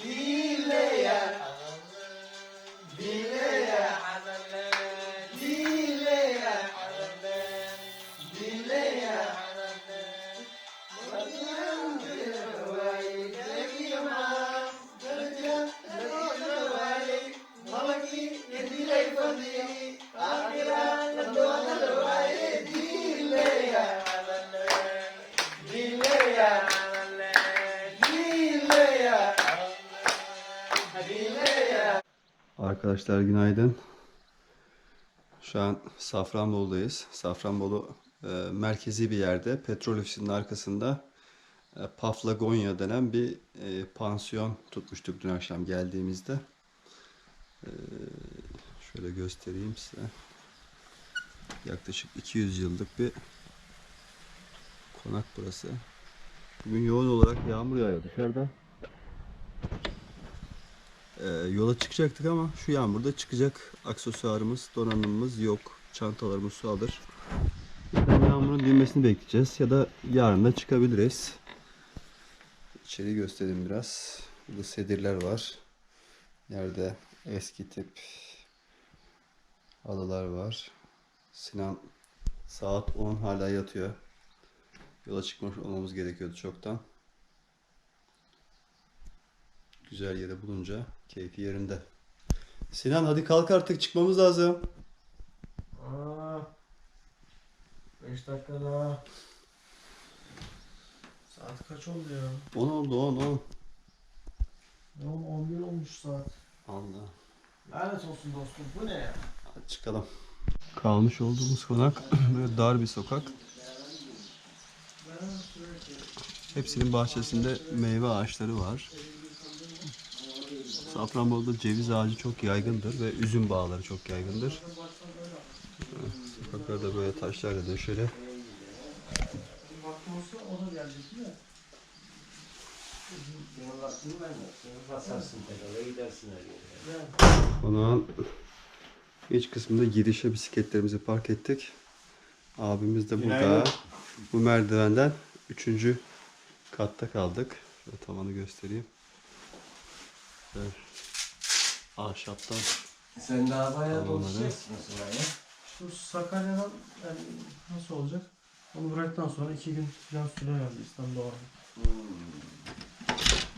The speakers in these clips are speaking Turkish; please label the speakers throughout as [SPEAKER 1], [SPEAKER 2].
[SPEAKER 1] Dile ya.
[SPEAKER 2] Arkadaşlar günaydın. Şu an Safranbolu'dayız. Safranbolu e, merkezi bir yerde. Petrol ofisinin arkasında e, Paflagonya denen bir e, pansiyon tutmuştuk dün akşam geldiğimizde. E, şöyle göstereyim size. Yaklaşık 200 yıllık bir konak burası. Bugün yoğun olarak yağmur yağıyor dışarıda. Ee, yola çıkacaktık ama şu yağmurda çıkacak aksesuarımız, donanımımız yok. Çantalarımız su alır. Yağmurun dinmesini bekleyeceğiz ya da yarın da çıkabiliriz. İçeri göstereyim biraz. Burada sedirler var. Yerde eski tip halılar var. Sinan saat 10 hala yatıyor. Yola çıkmış olmamız gerekiyordu çoktan. Güzel yere bulunca keyfi yerinde. Sinan hadi kalk artık çıkmamız lazım.
[SPEAKER 1] Aa, 5 dakika daha. Saat kaç oldu ya?
[SPEAKER 2] 10 oldu 10 10.
[SPEAKER 1] Ne oldu? 11 olmuş saat.
[SPEAKER 2] Allah.
[SPEAKER 1] Lanet olsun dostum. Bu ne ya?
[SPEAKER 2] Hadi çıkalım. Kalmış olduğumuz konak böyle dar bir sokak. Hepsinin bahçesinde meyve ağaçları var. Safranbolu'da ceviz ağacı çok yaygındır ve üzüm bağları çok yaygındır. Sokaklarda böyle taşlarla döşeli. Konağın iç kısmında girişe bisikletlerimizi park ettik. Abimiz de burada.
[SPEAKER 1] Günaydın.
[SPEAKER 2] Bu merdivenden üçüncü katta kaldık. Şöyle tavanı göstereyim. Şöyle ahşaptan
[SPEAKER 3] Sen daha bayağı o zaman ya.
[SPEAKER 1] Şu Sakarya'dan yani nasıl olacak? Onu bıraktıktan sonra 2 gün falan sürer herhalde İstanbul'a varmak.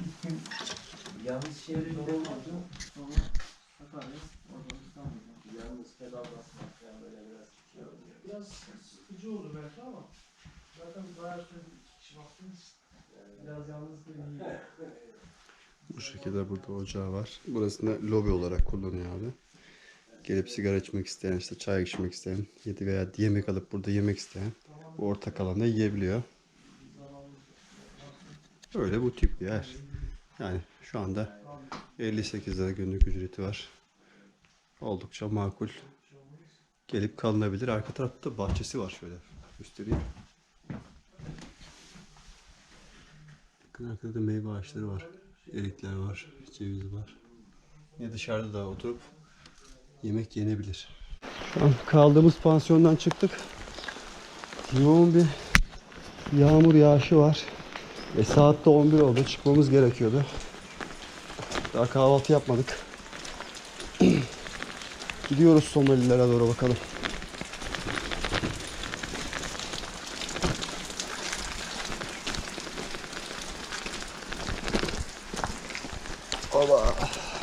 [SPEAKER 1] İlk gün
[SPEAKER 3] Yanlış şehrin olmadı.
[SPEAKER 1] sonra Sakarya, oradan İstanbul'a.
[SPEAKER 3] Yalnız pedal basmak falan böyle biraz şey oluyor.
[SPEAKER 1] Biraz sıkıcı olur belki ama zaten bayağı süre iki kişi baktınız. Biraz yalnız değil.
[SPEAKER 2] bu şekilde burada ocağı var. Burasını lobi olarak kullanıyor abi. Gelip sigara içmek isteyen, işte çay içmek isteyen, yedi veya yemek alıp burada yemek isteyen bu ortak alanda yiyebiliyor. Öyle bu tip bir yer. Yani şu anda 58 lira günlük ücreti var. Oldukça makul. Gelip kalınabilir. Arka tarafta bahçesi var şöyle. Göstereyim. Bakın arkada da meyve ağaçları var. Erikler var. Ceviz var. Yine dışarıda da oturup yemek yenebilir. Şu an kaldığımız pansiyondan çıktık. Yoğun bir yağmur yağışı var. E saat de 11 oldu. Çıkmamız gerekiyordu. Daha kahvaltı yapmadık. Gidiyoruz Somalilere doğru bakalım. パワ。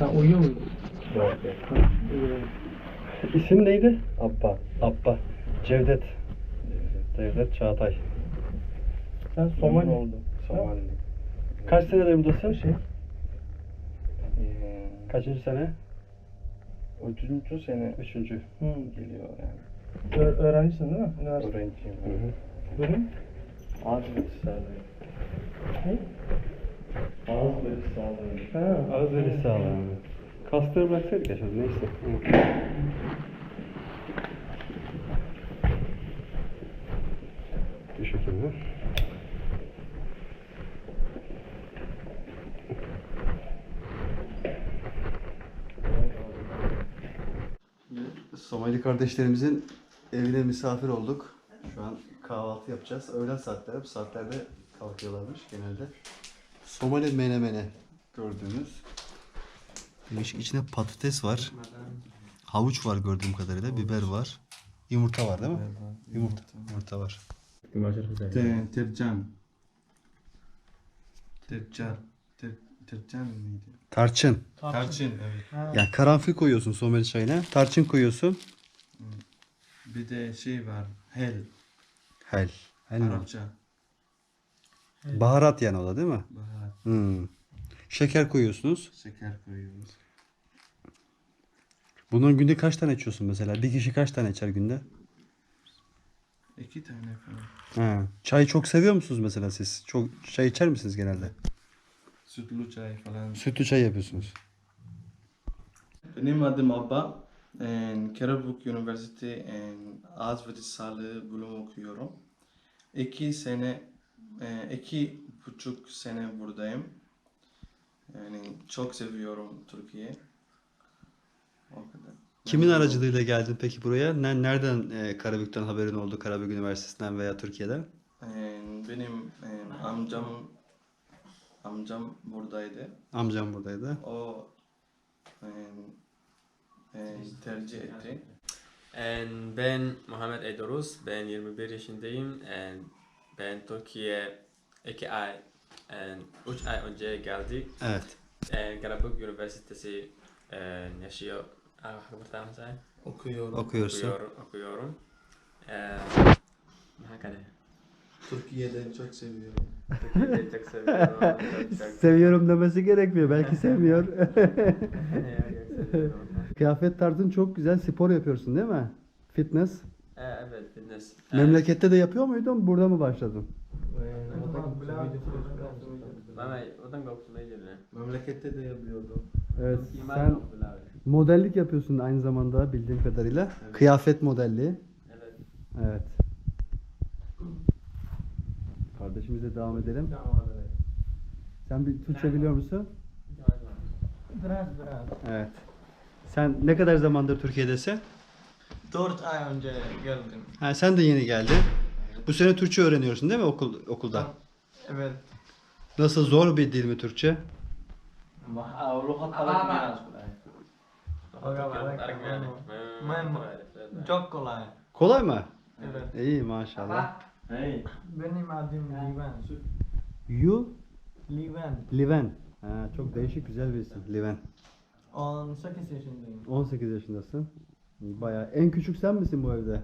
[SPEAKER 2] Oba. İsim neydi?
[SPEAKER 3] Abba.
[SPEAKER 2] Abba. Cevdet. Cevdet Çağatay. Sen Somali.
[SPEAKER 3] oldu. Somali.
[SPEAKER 2] Kaç senedir buradasın?
[SPEAKER 3] Ee,
[SPEAKER 2] Kaçıncı sene?
[SPEAKER 3] Üçüncü sene
[SPEAKER 2] Üçüncü.
[SPEAKER 3] geliyor yani.
[SPEAKER 1] öğrencisin değil mi? Üniversite.
[SPEAKER 3] Öğrenciyim.
[SPEAKER 1] Bölüm?
[SPEAKER 3] Az bir Az bir sağlığı.
[SPEAKER 1] Ha.
[SPEAKER 2] Az veri sağlığı. Kasları bıraksaydık ya şimdi neyse. Bu şekilde. Somali kardeşlerimizin evine misafir olduk. Şu an kahvaltı yapacağız. Öğlen saatleri, bu saatlerde kalkıyorlarmış genelde. Somali menemene gördüğünüz. Değişik içinde patates var. Havuç var gördüğüm kadarıyla. Biber var. Yumurta var değil mi? Yumurta. Yumurta var.
[SPEAKER 4] Te- Tercan. Tercan. Ter, tercan mıydı?
[SPEAKER 2] Tarçın.
[SPEAKER 4] Tarçın evet.
[SPEAKER 2] Yani karanfil koyuyorsun Somali çayına. Tarçın koyuyorsun.
[SPEAKER 4] Bir de şey var. Hel.
[SPEAKER 2] Hel. Hel mi?
[SPEAKER 4] Arapça.
[SPEAKER 2] Baharat yani o da değil mi?
[SPEAKER 4] Baharat.
[SPEAKER 2] Hmm. Şeker koyuyorsunuz.
[SPEAKER 4] Şeker koyuyoruz.
[SPEAKER 2] Bunun günde kaç tane içiyorsun mesela? Bir kişi kaç tane içer günde?
[SPEAKER 4] İki tane falan.
[SPEAKER 2] Ha. Çayı çok seviyor musunuz mesela siz? Çok çay içer misiniz genelde?
[SPEAKER 4] Sütlü çay falan.
[SPEAKER 2] Sütlü çay yapıyorsunuz.
[SPEAKER 4] Benim adım Abba. Karabük Üniversite and Ağız ve Diş Sağlığı bölümü okuyorum. İki sene, e, iki buçuk sene buradayım. Yani çok seviyorum Türkiye. O kadar.
[SPEAKER 2] Kimin aracılığıyla geldin peki buraya? Ne- Nereden e, Karabük'ten haberin oldu? Karabük Üniversitesi'nden veya Türkiye'den?
[SPEAKER 4] And benim e, amcam amcam buradaydı.
[SPEAKER 2] Amcam buradaydı.
[SPEAKER 4] O e, e, tercih etti.
[SPEAKER 5] En ben Muhammed Edorus, ben 21 yaşındayım. Ben Türkiye 2 ay, en 3 ay önce geldik.
[SPEAKER 2] Evet.
[SPEAKER 5] En Karabük Üniversitesi en yaşıyor. Ah, bertahan saya.
[SPEAKER 4] Okuyorum.
[SPEAKER 2] Okuyorsun.
[SPEAKER 5] Okuyorum, okuyorum. En Hakikaten.
[SPEAKER 4] Türkiye'de çok seviyorum.
[SPEAKER 5] Türkiye'yi çok seviyorum. Çok, çok,
[SPEAKER 2] Seviyorum demesi gerekmiyor. Belki sevmiyor. Kıyafet tarzın çok güzel. Spor yapıyorsun değil mi? Fitness.
[SPEAKER 5] Eh, Evet, fitness. Eh,
[SPEAKER 2] Memlekette de yapıyor muydun? Burada mı başladın?
[SPEAKER 5] Odan.
[SPEAKER 4] Memlekette de yapıyordum.
[SPEAKER 2] Evet. Sen modellik yapıyorsun aynı zamanda bildiğim kadarıyla. Kıyafet modelliği.
[SPEAKER 5] Evet.
[SPEAKER 2] Evet. Kardeşimizle devam edelim. Sen bir Türkçe biliyor musun?
[SPEAKER 1] Biraz biraz.
[SPEAKER 2] Evet. Sen ne kadar zamandır Türkiye'desin?
[SPEAKER 1] 4 ay önce geldim.
[SPEAKER 2] Ha, sen de yeni geldin. Bu sene Türkçe öğreniyorsun değil mi okul okulda?
[SPEAKER 1] Evet.
[SPEAKER 2] Nasıl zor bir dil mi Türkçe?
[SPEAKER 1] Çok kolay.
[SPEAKER 2] Kolay mı?
[SPEAKER 1] Evet.
[SPEAKER 2] İyi maşallah.
[SPEAKER 1] Benim adım Liven.
[SPEAKER 2] You
[SPEAKER 1] Liven.
[SPEAKER 2] Liven. Ha, çok değişik güzel bir isim. Liven.
[SPEAKER 1] 18 yaşındayım.
[SPEAKER 2] 18 yaşındasın. Bayağı. En küçük sen misin bu evde?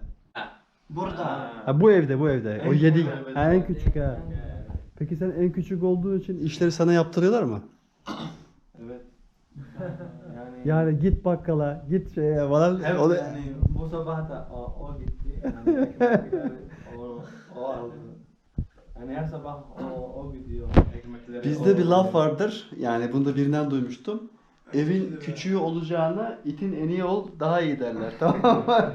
[SPEAKER 1] Burada.
[SPEAKER 2] Ha bu evde bu evde. O
[SPEAKER 4] En
[SPEAKER 2] 7.
[SPEAKER 4] küçük, evet.
[SPEAKER 2] Ha en küçük ha. Peki sen en küçük olduğun için işleri sana yaptırıyorlar mı?
[SPEAKER 4] Evet. Yani,
[SPEAKER 2] Yani git bakkala, git şeye falan.
[SPEAKER 4] evet,
[SPEAKER 2] o da-
[SPEAKER 4] yani bu sabah da o, o gitti. Yani ekmekleri o, o aldı. Yani her sabah o, o gidiyor ekmekleri.
[SPEAKER 2] Bizde
[SPEAKER 4] o
[SPEAKER 2] bir laf
[SPEAKER 4] alıyor.
[SPEAKER 2] vardır. Yani bunu da birinden duymuştum. Evin küçüğü olacağına itin en iyi ol daha iyi derler. Tamam mı?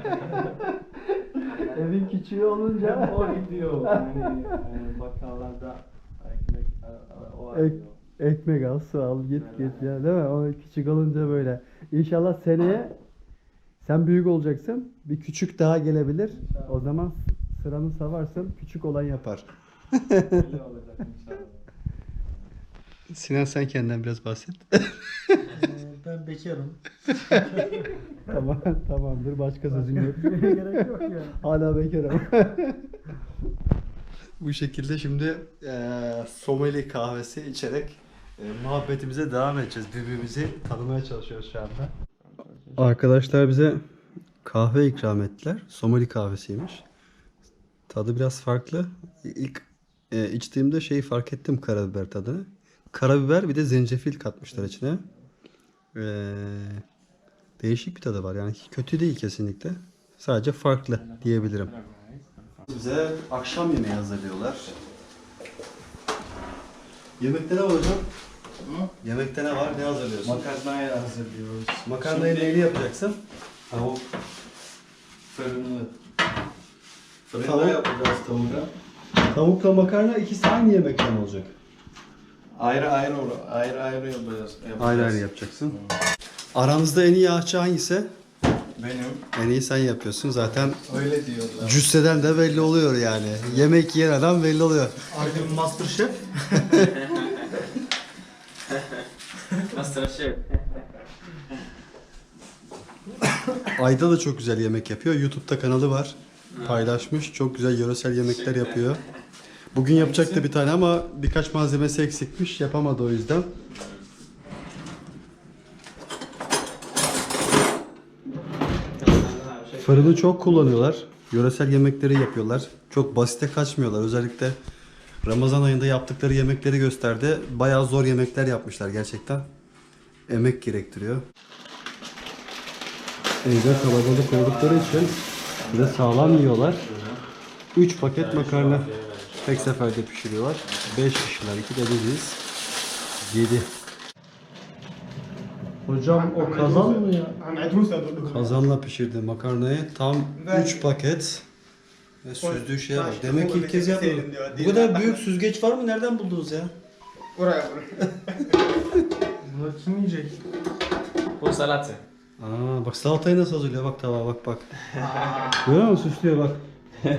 [SPEAKER 2] Evin küçüğü olunca
[SPEAKER 4] o gidiyor. Yani, yani bakkallarda ekmek o
[SPEAKER 2] Ek-
[SPEAKER 4] alıyor.
[SPEAKER 2] ekmek al, su al, git git ya değil mi? O küçük olunca böyle. İnşallah seneye sen büyük olacaksın. Bir küçük daha gelebilir. O zaman sıranı savarsın. Küçük olan yapar.
[SPEAKER 4] Öyle olacak inşallah.
[SPEAKER 2] Sinan sen kendinden biraz bahset.
[SPEAKER 1] ben bekarım.
[SPEAKER 2] tamam, tamamdır. Başka sözün yok.
[SPEAKER 1] Gerek yok ya.
[SPEAKER 2] Hala bekarım. Bu şekilde şimdi eee Somali kahvesi içerek eee, muhabbetimize devam edeceğiz. Birbirimizi tanımaya çalışıyoruz şu anda. Arkadaşlar bize kahve ikram ettiler. Somali kahvesiymiş. Tadı biraz farklı. İlk e, içtiğimde şeyi fark ettim karabiber tadını. Karabiber bir de zencefil katmışlar içine. Ee, değişik bir tadı var. Yani kötü değil kesinlikle. Sadece farklı diyebilirim. Bize akşam yemeği hazırlıyorlar. Yemekte ne var hocam? Yemekte ne var? Ne hazırlıyorsun?
[SPEAKER 4] Makarnayı hazırlıyoruz.
[SPEAKER 2] Makarnayı
[SPEAKER 4] Şimdi-
[SPEAKER 2] neyle yapacaksın?
[SPEAKER 4] Tavuk fırını. Fırında
[SPEAKER 2] Tavuk-
[SPEAKER 4] yapacağız tavuğu.
[SPEAKER 2] Tavukla makarna ikisi aynı yemekten olacak.
[SPEAKER 4] Ayrı ayrı olur. Ayrı ayrı yapacağız. yapacağız.
[SPEAKER 2] Ayrı ayrı yapacaksın. Aranızda en iyi aşçı hangisi?
[SPEAKER 4] Benim.
[SPEAKER 2] En iyi sen yapıyorsun. Zaten
[SPEAKER 4] Öyle diyorlar.
[SPEAKER 2] cüsseden de belli oluyor yani. Yemek yiyen adam belli oluyor.
[SPEAKER 1] Aydın Master Chef.
[SPEAKER 5] Masterchef.
[SPEAKER 2] Ayda da çok güzel yemek yapıyor. YouTube'da kanalı var. Paylaşmış. Çok güzel yöresel yemekler yapıyor. Bugün yapacaktı bir tane ama birkaç malzemesi eksikmiş. Yapamadı o yüzden. Fırını çok kullanıyorlar. Yöresel yemekleri yapıyorlar. Çok basite kaçmıyorlar. Özellikle Ramazan ayında yaptıkları yemekleri gösterdi. Bayağı zor yemekler yapmışlar gerçekten. Emek gerektiriyor. Evde kalabalık oldukları için bir de sağlam yiyorlar. 3 paket makarna tek seferde pişiriyorlar. 5 kişiler, 2 de biziz. 7.
[SPEAKER 1] Hocam o kazan mı ya?
[SPEAKER 2] Kazanla pişirdi makarnayı. Tam 3 paket. Ve süzdüğü şeye bak. Demek ki ilk kez yapmıyor. Bu kadar büyük süzgeç var mı? Nereden buldunuz ya?
[SPEAKER 1] Bunu kim yiyecek?
[SPEAKER 5] Bu salatı.
[SPEAKER 2] Aa, bak salatayı nasıl hazırlıyor? Bak tabağa bak bak. Görüyor musun? Süslüyor bak.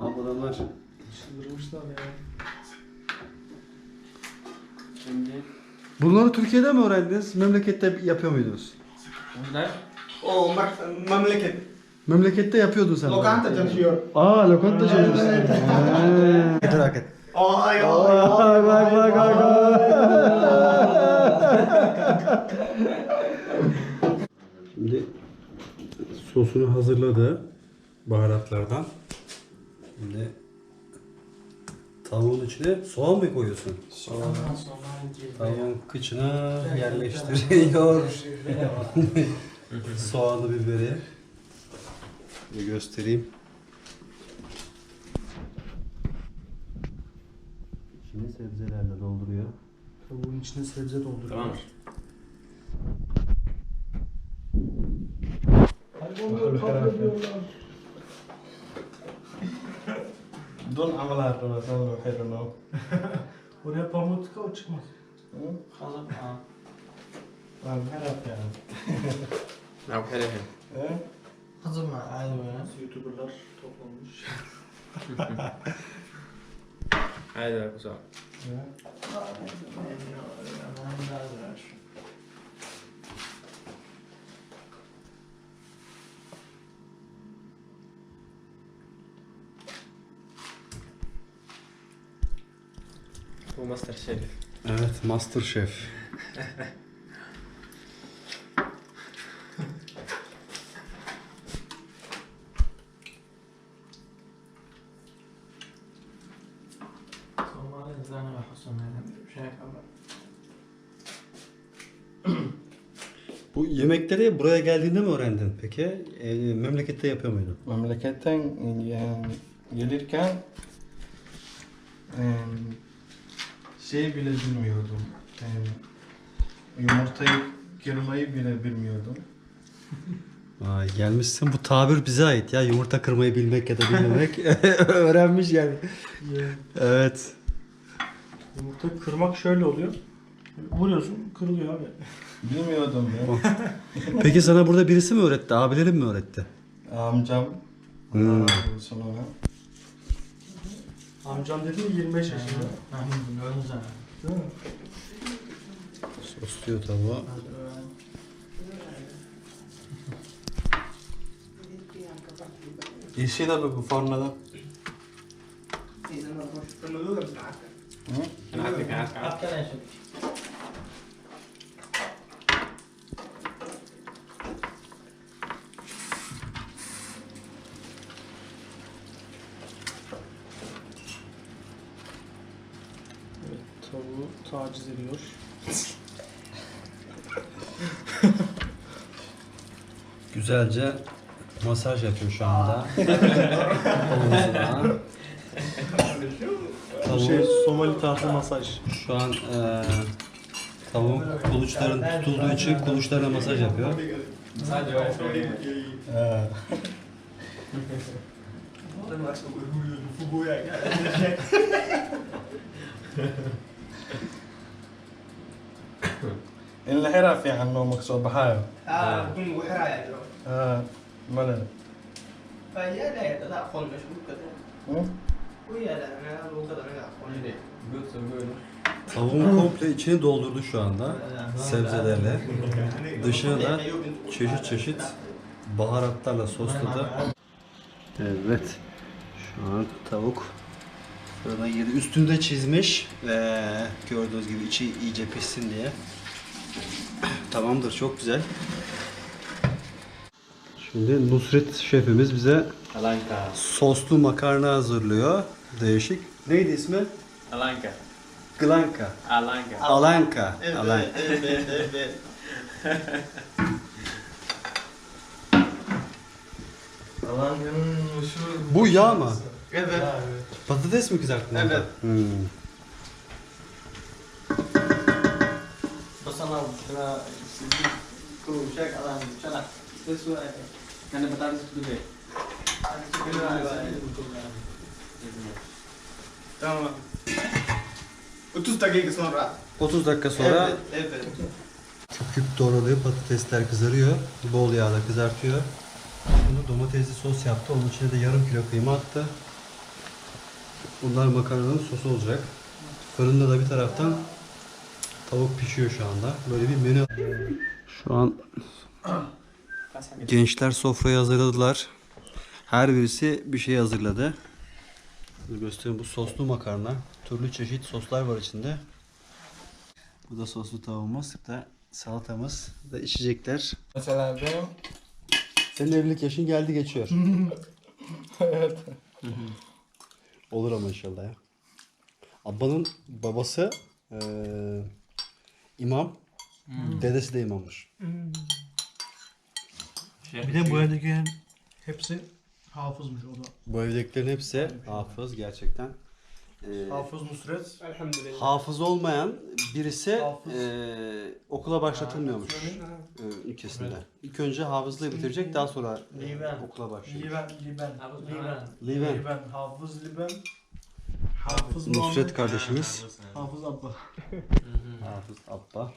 [SPEAKER 2] Ablamlar.
[SPEAKER 1] Çıldırmışlar ya.
[SPEAKER 5] Şimdi
[SPEAKER 2] Bunları Türkiye'de mi öğrendiniz? Memlekette yapıyor muydunuz?
[SPEAKER 5] bunlar
[SPEAKER 6] O bak memleket.
[SPEAKER 2] Memlekette yapıyordun sen.
[SPEAKER 6] Lokanta çalışıyor.
[SPEAKER 2] Aa lokanta çalışıyorsun. Ha. Getir hakikat.
[SPEAKER 6] Ay
[SPEAKER 2] Bak bak bak bak. Şimdi sosunu hazırladı baharatlardan. Şimdi tavuğun içine soğan mı koyuyorsun?
[SPEAKER 4] Soğan.
[SPEAKER 2] Tavuğun kıçına yerleştiriyor. Soğanlı biberi. Bir göstereyim. İçini sebzelerle dolduruyor.
[SPEAKER 1] Tavuğun içine sebze dolduruyor.
[SPEAKER 5] tamam.
[SPEAKER 1] Hayvanları katlediyorlar.
[SPEAKER 4] Harrama sallam harrama.
[SPEAKER 1] Oraya pamuk tıka
[SPEAKER 5] o çıkmaz.
[SPEAKER 4] Kazan. Lan harap ya.
[SPEAKER 5] Lan harap
[SPEAKER 4] ya.
[SPEAKER 6] Kızım ben aynı böyle.
[SPEAKER 1] Youtuberlar toplanmış.
[SPEAKER 5] Haydi bakalım. Evet. Bu Masterchef.
[SPEAKER 2] Evet, Master Chef.
[SPEAKER 6] Sonra izlene ve Hasan bir şey.
[SPEAKER 2] Bu yemekleri buraya geldiğinde mi öğrendin peki? E, memlekette yapıyor muydun?
[SPEAKER 4] Memleketten yani gelirken em, şey bile bilmiyordum. Em, yumurtayı kırmayı bile bilmiyordum.
[SPEAKER 2] Vay gelmişsin bu tabir bize ait ya yumurta kırmayı bilmek ya da bilmemek öğrenmiş yani. Evet.
[SPEAKER 1] Yumurta kırmak şöyle oluyor. Vuruyorsun kırılıyor abi.
[SPEAKER 4] Bilmiyordum ya.
[SPEAKER 2] Peki sana burada birisi mi öğretti? Abilerin mi öğretti?
[SPEAKER 4] Amcam
[SPEAKER 2] Hmm.
[SPEAKER 4] Allah razı olsun ona.
[SPEAKER 1] Amcam dedi mi 25 yaşında. Değil mi?
[SPEAKER 2] Sosluyor tavuğa.
[SPEAKER 4] İşi de bu fornada.
[SPEAKER 5] Kan hati kan hati.
[SPEAKER 1] Ediyor.
[SPEAKER 2] Güzelce masaj yapıyor şu anda. Omuzuna. Tavuğun
[SPEAKER 1] Şey, Somali tarzı masaj.
[SPEAKER 2] şu an eee tavuğun kuluçların tutulduğu için kuluçlarına masaj yapıyor.
[SPEAKER 6] in la xiraa fiican oo maksoo baxaayo male
[SPEAKER 2] Tavuğun komple içini doldurdu şu anda sebzelerle. Dışını da çeşit çeşit baharatlarla sosladı. Evet. Şu an tavuk fırına girdi. Üstünü de çizmiş. Ve gördüğünüz gibi içi iyice pişsin diye. Tamamdır. Çok güzel. Şimdi Nusret şefimiz bize
[SPEAKER 5] Alanka.
[SPEAKER 2] soslu makarna hazırlıyor. Değişik. Neydi ismi?
[SPEAKER 5] Alanka.
[SPEAKER 2] Glanka.
[SPEAKER 5] Alanka.
[SPEAKER 2] Alanka. Alanka.
[SPEAKER 6] evet evet Alanya'nın meşhur
[SPEAKER 2] Bu yağ mı?
[SPEAKER 6] Evet.
[SPEAKER 2] Patates mi kızarttın? orada?
[SPEAKER 6] Evet.
[SPEAKER 2] Hmm.
[SPEAKER 6] alam kena ku cek alam cana Tamam. 30 dakika sonra.
[SPEAKER 2] 30 dakika sonra.
[SPEAKER 6] Evet, evet.
[SPEAKER 2] Küp küp doğralıyor, patatesler kızarıyor. Bol yağda kızartıyor. Bunu domatesli sos yaptı. Onun içine de yarım kilo kıyma attı. Bunlar makarnanın sosu olacak. Fırında da bir taraftan tavuk pişiyor şu anda. Böyle bir menü. Şu an gençler sofrayı hazırladılar. Her birisi bir şey hazırladı. Size göstereyim bu soslu makarna. Türlü çeşit soslar var içinde. Bu da soslu tavuğumuz, bu da salatamız, bu da içecekler.
[SPEAKER 6] Mesela benim
[SPEAKER 2] Senin evlilik yaşın geldi geçiyor.
[SPEAKER 6] evet.
[SPEAKER 2] Olur ama inşallah ya. Abbanın babası eee, imam, dedesi de imammış.
[SPEAKER 1] Bir de bu evdeki hepsi hafızmış o da.
[SPEAKER 2] Bu evdekilerin hepsi hafız gerçekten. Eee,
[SPEAKER 1] Hafız Nusret.
[SPEAKER 6] Elhamdülillah.
[SPEAKER 2] hafız olmayan birisi
[SPEAKER 1] Hafız.
[SPEAKER 2] eee, okula başlatılmıyormuş eee, ülkesinde. İlk önce hafızlığı bitirecek daha sonra
[SPEAKER 1] Liven.
[SPEAKER 2] okula başlıyor.
[SPEAKER 1] Liben, Liben. Liben.
[SPEAKER 2] Liven.
[SPEAKER 1] Liben. Hafız Liben. Hafız
[SPEAKER 2] Nusret
[SPEAKER 1] Muhammed.
[SPEAKER 2] kardeşimiz.
[SPEAKER 1] Hafız Abba.
[SPEAKER 2] Hafız Abba.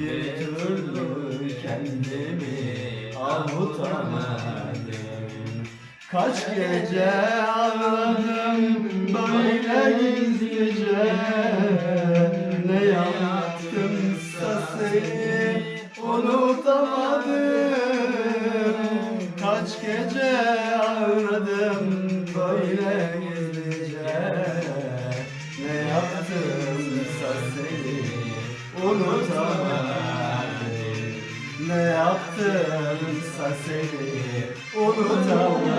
[SPEAKER 6] Bir türlü kendimi avutamadım Kaç gece ağladım böyle gizlice. Ne yaptımsa yaptımsa seni unutamadım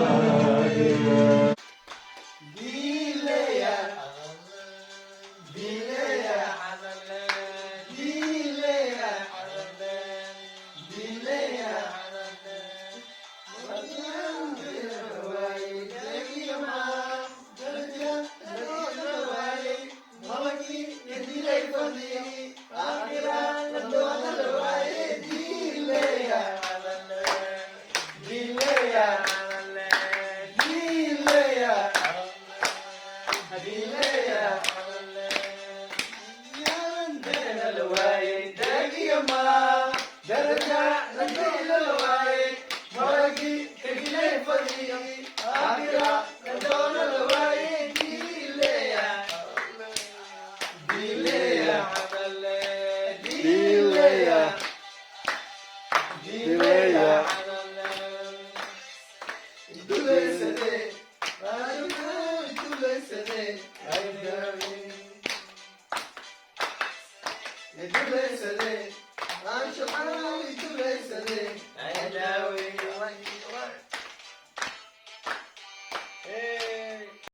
[SPEAKER 6] ما
[SPEAKER 7] درجة
[SPEAKER 1] للدنيا